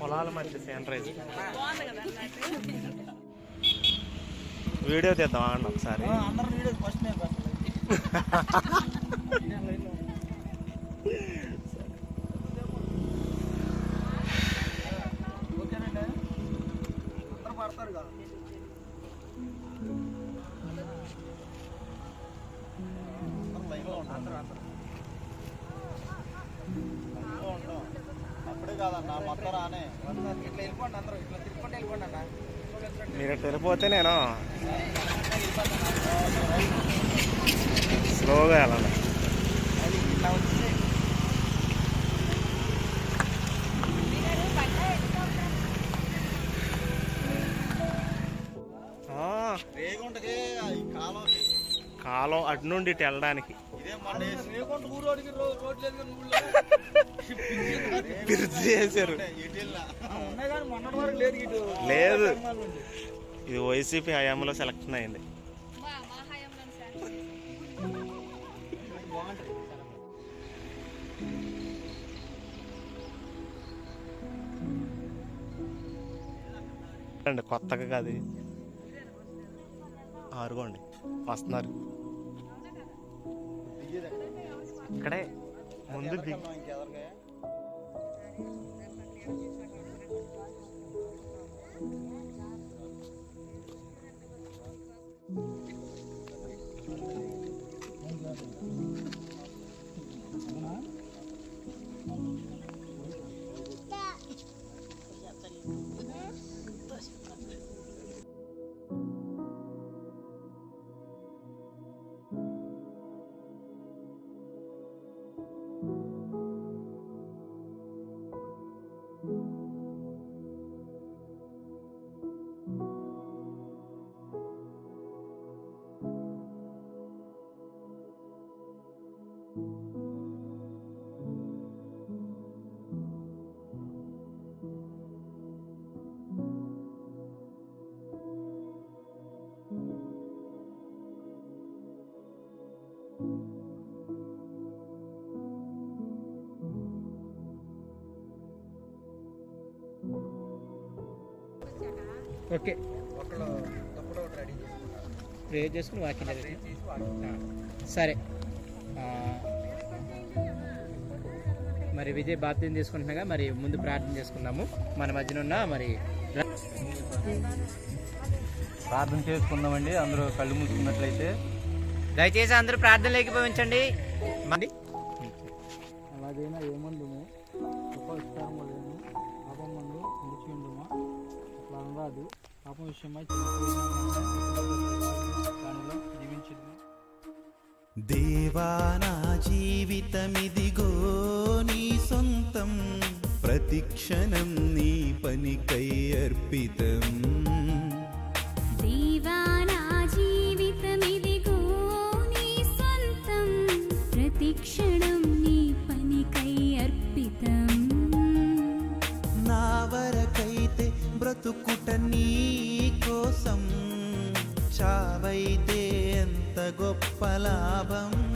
పొలాల మధ్య seigniorage video తీద్దాం అండి ఒకసారి. కాదన్న మొత్తం రానే ఇట్లా వెళ్ళిపోండి అందరూ ఇట్లా తిరుపతి వెళ్ళిపోండి అన్న. మీరు వెళ్ళిపోతే నేను స్లోగా వెళ్ళాలి. కాలం అటు నుండి ఇటు వెళ్ళడానికి. చేశారు. లేదు. ఇది వైసీపీ హయాంలో సెలక్షన్ అయింది. అండి కొత్తగా కాదు ఆరుగోండి వస్తున్నారు. ఇక్కడే ముందు దిగి. ఓకే. ఒకళ్ళు తప్పుడు ఒకటి రెడీ చేసుకుంటారు ప్రే చేసుకుని వాకింగ్ సరే. మరి విజయ్ బాప్తిని తీసుకుంటున్నాగా మరి ముందు ప్రార్థన చేసుకుందాము. మన మధ్యన ఉన్న మరి ప్రార్థన చేసుకుందామండి. అందరూ కళ్ళు మూసుకున్నట్లయితే. దయచేసి అందరూ ప్రార్థన లేకపోయించండి మంది అలాగైనా ఏమందుము? ఉపస్థానము లేను పాపం మందు నిలిచి ఉండుమా? అట్లా అనరాదు. పాపం విషయమై దానిలో జీవించదు. దేవా నా జీవితమిదిగో నీ సొంతం. ప్రతిక్షణం నీ పనికై అర్పితం. దేవానా జీవితమిదిగో నీ సొంతం. ప్రతిక్షణం బ్రతుకుట నీ కోసం చావైతే ఎంత గొప్ప లాభం?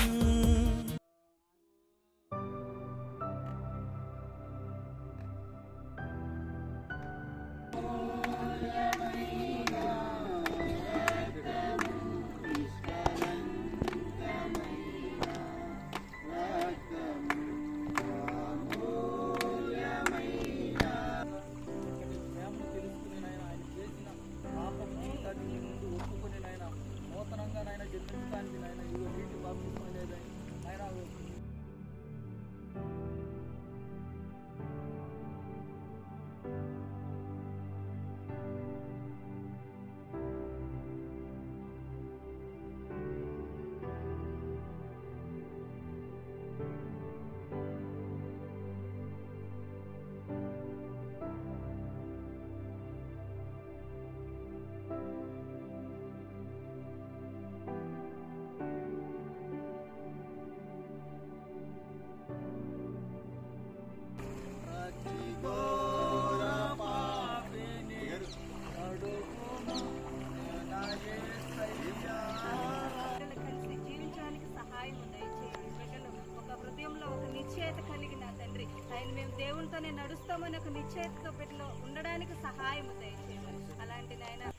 నీతో నేను నడుస్తామని ఒక నిశ్చయితతో పెట్టిలో ఉండడానికి సహాయం దయచేయమని అలాంటి నాయన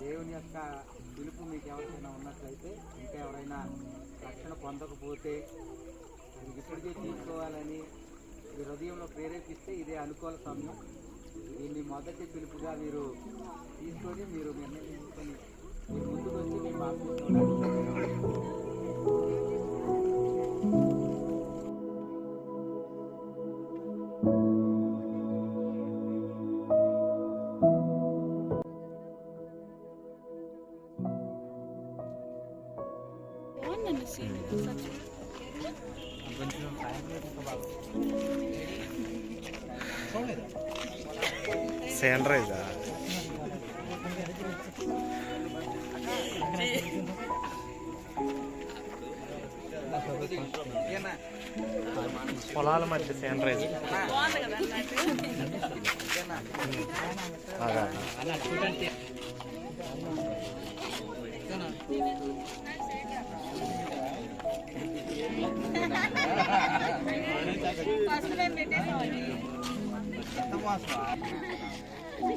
దేవుని యొక్క పిలుపు మీకు ఎవరికైనా ఉన్నట్లయితే ఇంకా ఎవరైనా రక్షణ పొందకపోతే ఇది ఇప్పటికే తీసుకోవాలని మీ హృదయంలో ప్రేరేపిస్తే ఇదే అనుకూల సమయం. దీన్ని మొదటి పిలుపుగా మీరు తీసుకొని మీరు నిర్ణయించుకొని మీరు ముందుకు వచ్చి మీ బాప్తిస్మం సన్ రైజా పొలాల మధ్య సన్ రైజ్ బాగుంది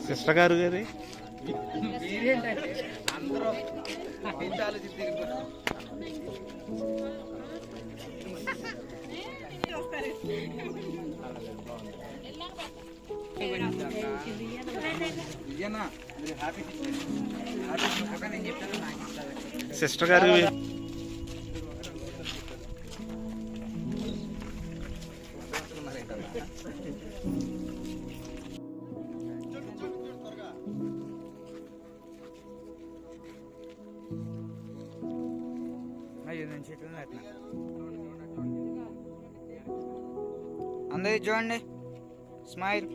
సిస్టర్ గారు గారి? సిస్టర్ గారు అందరి చూడండి. స్మైల్.